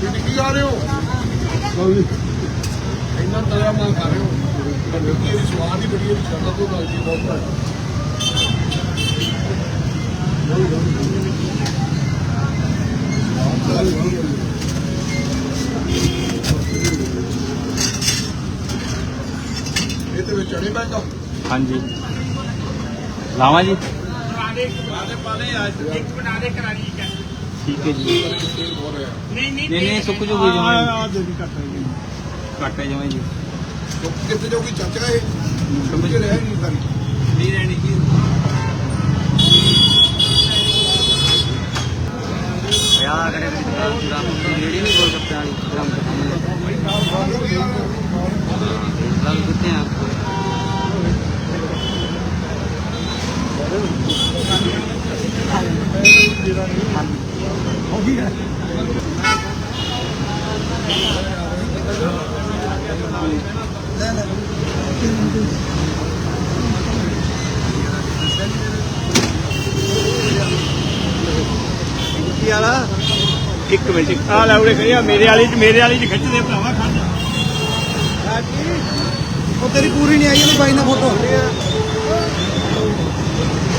ਤੁਸੀਂ ਕੀ ਆ ਰਹੇ ਹੋ? ਇੰਨਾ ਤਲਿਆ ਮਾਂ ਖਾ ਰਹੇ ਹੋ। ਬੰਦਗੀ ਦੀ ਸਵਾਦ ਹੀ ਬੜੀ ਹੈ ਛੱਡਾ ਤੋਂ ਗੱਲ ਦੀ ਬਹੁਤ ਹੈ ਇਹ ਤੇ ਵਿੱਚ ਚੜੇ ਪੈਂਦਾ। ਹਾਂਜੀ। ਲਾਵਾਂ ਜੀ। ਠੀਕ ਹੈ ਜੀ। ਤੇਲ ਹੋ ਰਿਹਾ ਨਹੀਂ ਨਹੀਂ। ਸੁੱਕ ਜੂਗੀ ਜਮਾਂ ਕੱਟ ਜਮਾਂ ਜੀ। ਕਿੱਥੇ ਜਾਊਗੀ? ਚਾਚਾ ਇਹ? ਸਮਝ ਰਿਹਾ ਨਹੀਂ ਸਾਰੀ। ਨਹੀਂ ਰਹਿਣੀ ਜੀ। ਯਾਰ ਕਰੇ ਪੂਰਾ ਜਿਹੜੀ ਨਹੀਂ ਬੋਲ ਸਕਦਾ ਨਹੀਂ। ਗ੍ਰਾਮ ਲੱਗ ਕਿੱਥੇ ਆ। ਕੀ ਵਾਲਾ ਇੱਕ ਮਿੰਟ। ਆ ਲੈ ਉਰੇ ਕਰਿਆ ਮੇਰੇ ਵਾਲੀ ਚ ਮੇਰੇ ਵਾਲੀ ਚ ਖਿੱਚਦੇ ਭਰਾਵਾ, ਖੜ ਉਹ ਤੇਰੀ ਪੂਰੀ ਨਹੀਂ ਆਈ ਇਹਦੀ ਬਾਈ ਨਾਲ ਫੋਟੋ।